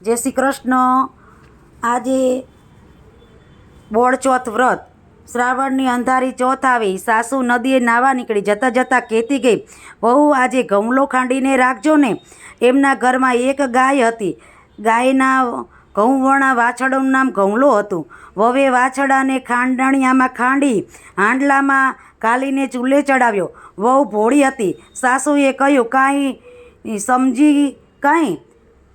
જય શ્રી કૃષ્ણ. આજે બોળચોથ વ્રત. શ્રાવણની અંધારી ચોથ આવી. સાસુ નદીએ નાવા નીકળી. જતાં જતાં કહેતી ગઈ, વહુ, આજે ઘઉંલો ખાંડીને રાખજો ને. એમના ઘરમાં એક ગાય હતી. ગાયના ઘઉંવણા વાછડાનું નામ ઘઉંલો હતું. વવે વાછડાને ખાંડણિયામાં ખાંડી, હાંડલામાં કાલીને ચૂલે ચડાવ્યો. વહુ ભોળી હતી. સાસુએ કહ્યું, કાંઈ સમજી, કાંઈ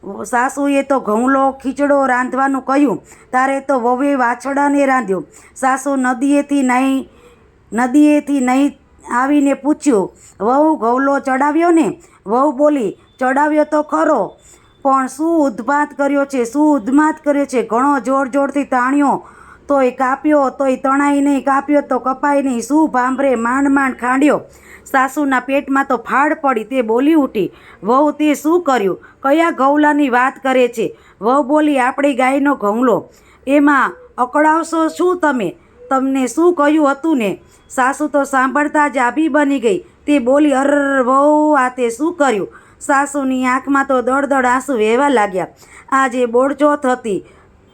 સાસુએ તો ઘઉંલો ખીચડો રાંધવાનું કહ્યું. તારે તો વહુએ વાછડાને રાંધ્યો. સાસુ નદીએથી નહીં નદીએથી નહીં આવીને પૂછ્યું, વહુ ઘઉંલો ચડાવ્યો ને? વહુ બોલી, ચડાવ્યો તો ખરો, પણ શું ઉદ્ઘાત કર્યો છે? શું ઉદ્માત કર્યો છે? ઘણો જોર જોરથી તાણ્યો. તોય કાપ્યો, તોય તણાઈ નહીં, કાપ્યો તો કપાય નહીં. શું ભાંભરે માંડ માંડ ખાંડ્યો? સાસુના પેટમાં તો ફાડ પડી તે બોલી ઉઠી. વહુ તે શું કર્યું? કયા ઘઉલાની વાત કરે છે? વહુ બોલી, આપણી ગાયનો ઘઉંલો એમાં અકળાવશો શું તમે? તમને શું કહ્યું હતું ને? સાસુ તો સાંભળતા જ આભી બની ગઈ. તે બોલી અર વહુ, આ તે શું કર્યું? સાસુની આંખમાં તો દળદળ આંસુ વહેવા લાગ્યા. આજે બોળચોથ હતી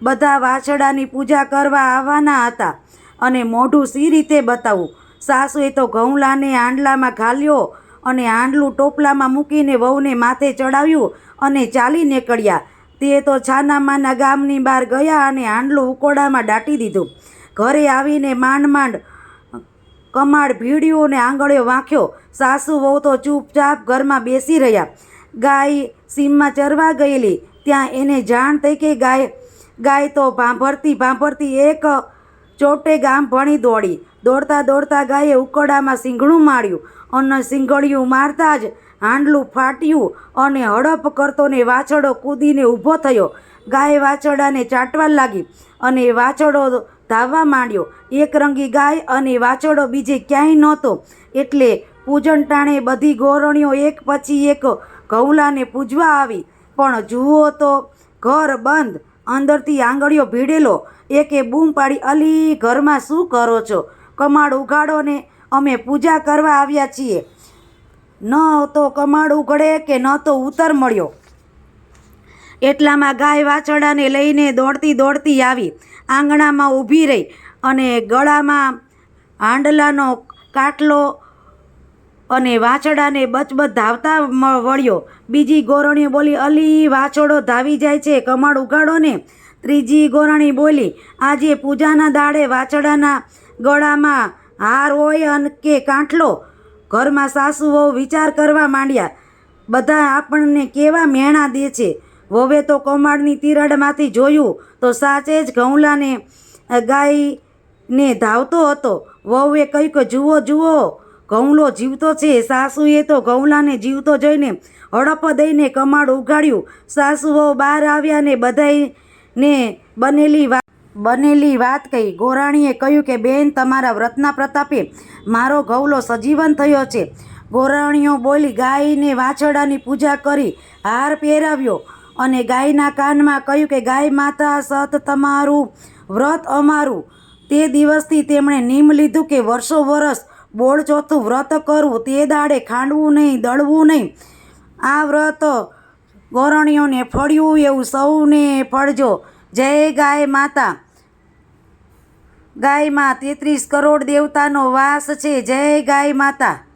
બધા વાછડાની પૂજા કરવા આવવાના હતા. અને મોઢું સી રીતે બતાવવું સાસુએ તો ઘઉંલાને હાંડલામાં ઘાલ્યો અને હાંડલું ટોપલામાં મૂકીને વહુને માથે ચડાવ્યું અને ચાલી નીકળ્યા. તે તો છાનામાના ગામની બહાર ગયા અને હાંડલું ઉકોડામાં દાટી દીધું. ઘરે આવીને માંડ માંડ કમાડ ભીડ્યું ને આંગળીઓ વાંખ્યો. સાસુ વહુ તો ચૂપચાપ ઘરમાં બેસી રહ્યા. ગાય સીમમાં ચરવા ગયેલી. ત્યાં એને જાણ થઈ કે ગાય ગાય તો ભાંભરતી ભાંભરતી એક ચોટે ગામ ભણી દોડી. દોડતા દોડતા ગાયે ઉકડામાં સિંગણું માર્યું. અને સિંગળિયું મારતા જ હાંડલું ફાટ્યું અને હડપ કરતો ને વાછડો કૂદીને ઊભો થયો. ગાય વાછડાને ચાટવા લાગી અને વાછડો ધાવવા માંડ્યો. એક રંગી ગાય અને વાછડો બીજે ક્યાંય નહોતો. એટલે પૂજન ટાણે બધી ગોરણીઓ એક પછી એક ઘઉલાને પૂજવા આવી. પણ જુઓ તો ઘર બંધ. અંદરથી આંગળીઓ ભીડેલો. એકે બૂમ પાડી, અલી, ઘરમાં શું કરો છો? કમાડ ઉગાડો ને અમે પૂજા કરવા આવ્યા છીએ. ન તો કમાડ ઉઘડે કે ન તો ઉત્તર મળ્યો. એટલામાં ગાય વાછરડાને લઈને દોડતી દોડતી આવી. આંગણામાં ઊભી રહી અને ગળામાં હાંડલાનો કાટલો અને વાછડાને બચબચ ધાવતા વળ્યો. બીજી ગોરણી બોલી, અલી વાછડો ધાવી જાય છે, કમાડ ઉગાડો ને. ત્રીજી ગોરણી બોલી, આજે પૂજાના દાડે વાછડાના ગળામાં હાર હોય અને કે કાંઠલો? ઘરમાં સાસુ વહુ વિચાર કરવા માંડ્યા. બધા આપણને કેવા મેણા દે છે? વહુએ તો કમાડની તિરાડમાંથી જોયું તો સાચે જ ઘઉંલાને ગાયને ધાવતો હતો. વહુએ કહ્યું કે જુઓ જુઓ. ઘઉંલો જીવતો છે, સાસુએ તો ઘઉંલાને જીવતો જોઈને હડપ દઈને કમાડ ઉગાડ્યું સાસુઓ બહાર આવ્યા ને બધાયને બનેલી વાત બનેલી વાત કહી. ગોરાણીએ કહ્યું કે, બેન, તમારા વ્રતના પ્રતાપે મારો ઘઉલો સજીવન થયો છે. ગોરાણીઓ બોલી, ગાયને વાછડાની પૂજા કરી હાર પહેરાવ્યો અને ગાયના કાનમાં કહ્યું કે, ગાય માતા, સત તમારું, વ્રત અમારું. તે દિવસથી તેમણે નિયમ લીધું કે વર્ષો વરસ બોળ ચોથું વ્રત કરવું, તે દાડે ખાંડવું નહીં, દળવું નહીં. આ વ્રત ગોરણીઓને ફળ્યું એવું સૌને ફળજો. જય ગાય માતા. ગાયમાં તેત્રીસ કરોડ દેવતાનો વાસ છે. જય ગાય માતા.